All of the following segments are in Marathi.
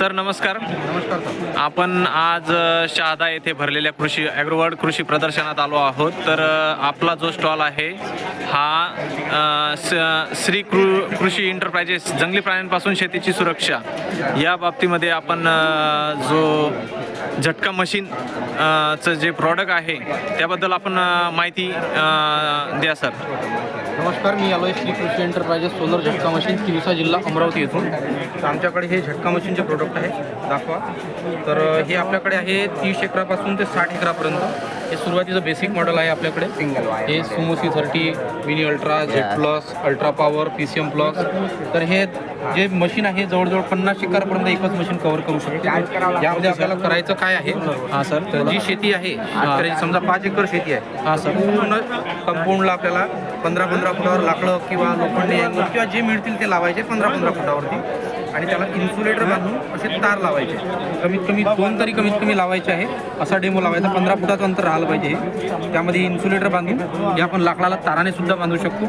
सर नमस्कार. नमस्कार सर. आपण आज शहादा येथे भरलेल्या कृषी ॲग्रोवर्ड कृषी प्रदर्शनात आलो आहोत. तर आपला जो स्टॉल आहे हा श्री कृ कृषी इंटरप्राइजेस जंगली प्राण्यांपासून शेतीची सुरक्षा या बाबतीमध्ये आपण जो झटका मशीन चं जे प्रॉडक्ट आहे त्याबद्दल आपण माहिती द्या सर. नमस्कार मी आलो आहे श्री कृषी एंटरप्राइजेस सोलर झटका मशीन तिवसा जिल्हा अमरावती येथून. आमच्याकडे हे झटका मशीनचे प्रोडक्ट आहे. दाखवा. तर हे आपल्याकडे आहे तीस एकरापासून ते साठ एकरापर्यंत. हे सुरुवातीचं बेसिक मॉडेल आहे आपल्याकडे. सिंगल हे Sumo C thirty mini ultra Z plus ultra power P C M plus तर हे जे मशीन आहे जवळजवळ पन्नास एकरापर्यंत एकच मशीन कव्हर करू शकते. यामध्ये आपल्याला करायचं काय आहे? हां सर तर जी शेती आहे समजा पाच एकर शेती आहे. हां सर. पूर्ण कंपाऊंडला आपल्याला पंधरा पंधरा फुटावर लाकडं किंवा लोखंडी किंवा जे मिळतील ते लावायचे पंधरा पंधरा फुटावरती. आणि त्याला इन्सुलेटर बांधून असे तार लावायचे. कमीत कमी दोन तरी कमीत कमी लावायचे आहे. असा डेमो लावायचा. पंधरा फुटाचं अंतर राहिलं पाहिजे त्यामध्ये इन्सुलेटर बांधून जे आपण लाकडाला ताराने सुद्धा बांधू शकतो.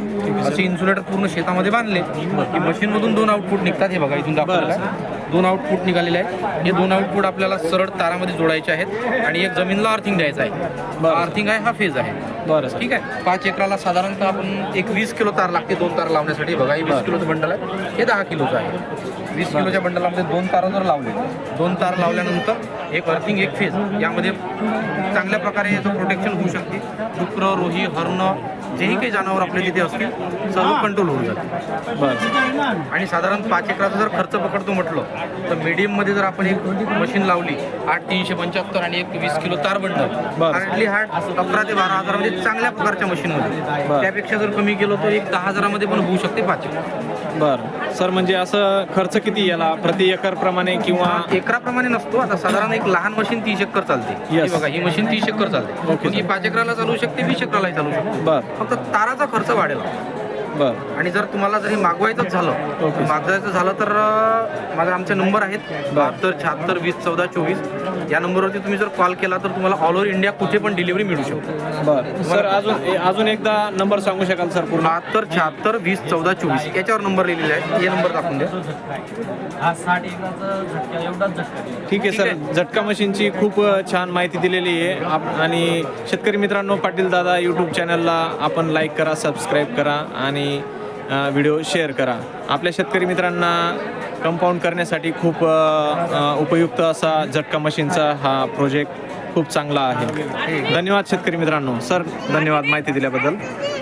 असे इन्सुलेटर पूर्ण शेतामध्ये बांधले. की मशीनमधून दोन आउटपुट निघतात हे बघा इथून दाखवलं. दोन आउटपुट निघालेले आहेत. हे दोन आउटपुट आपल्याला सरळ तारामध्ये जोडायचे आहेत. आणि एक जमीनला अर्थिंग द्यायचा आहे. अर्थिंग आहे हा फेज आहे. बरं ठीक आहे? पाच एकराला साधारणतः आपण एक वीस किलो तार लागते दोन तार लावण्यासाठी. बघा हे वीस किलोचं बंडल आहे. हे दहा किलोचं आहे. वीस किलोच्या बंडलामध्ये दोन तार जर लावले दोन तार लावल्यानंतर एक अर्थिंग एक फेज यामध्ये चांगल्या प्रकारे याचं प्रोटेक्शन होऊ शकते. डुकर रोही हरण जेही काही जनावर आपले तिथे असतील सर्व कंट्रोल होऊन जाते. बरं. आणि साधारण पाच एकराचा जर खर्च पकडतो म्हटलं तर मीडियममध्ये जर आपण एक मशीन लावली आठ तीनशे पंच्याहत्तर आणि एक वीस किलो तार बंडल. हार्डली हार्ड अकरा ते बारा हजारामध्ये चांगल्या प्रकारच्या मशीनमध्ये. त्यापेक्षा जर कमी गेलो तर एक दहा हजारामध्ये पण होऊ शकते पाच बरं. सर म्हणजे असं खर्च किती याला? प्रति एकर प्रमाणे किंवा एकराप्रमाणे नसतो. आता साधारण एक लहान मशीन तीस एकर चालते. Yes. ही बघा ही मशीन तीस एकर चालते. Okay, मग ही पाच एकराला चालू शकते वीस एकरालाही चालू शकते. बरं. फक्त ताराचा खर्च वाढेल. बरं. आणि जर तुम्हाला जरी मागवायचंच झालं Okay. मागवायचं झालं तर अं, माझे आमचे नंबर आहेत बहात्तर शहात्तर वीस चौदा चोवीस. या नंबरवरती तुम्ही जर कॉल केला तर तुम्हाला ऑल ओव्हर इंडिया कुठे पण डिलिव्हरी मिळू शकते. बरं. सर अजून ए- अजून एकदा नंबर सांगू शकाल सर पूर्ण? बहात्तर शहात्तर वीस चौदा चोवीस. याच्यावर नंबर लिहिलेला आहे. हे नंबर दाखवून द्या. साठ एकराचा झटका एवढाच झटका दिला. ठीक आहे सर. झटका मशीनची खूप अ, छान माहिती दिलेली आहे. आप आणि शेतकरी मित्रांनो पाटील दादा यूट्यूब चॅनलला आपण लाईक करा सबस्क्राईब करा आणि आणि व्हिडिओ शेअर करा. आपल्या शेतकरी मित्रांना कंपाऊंड करण्यासाठी खूप उपयुक्त असा झटका मशीनचा हा प्रोजेक्ट खूप चांगला आहे. धन्यवाद शेतकरी मित्रांनो. सर धन्यवाद माहिती दिल्याबद्दल.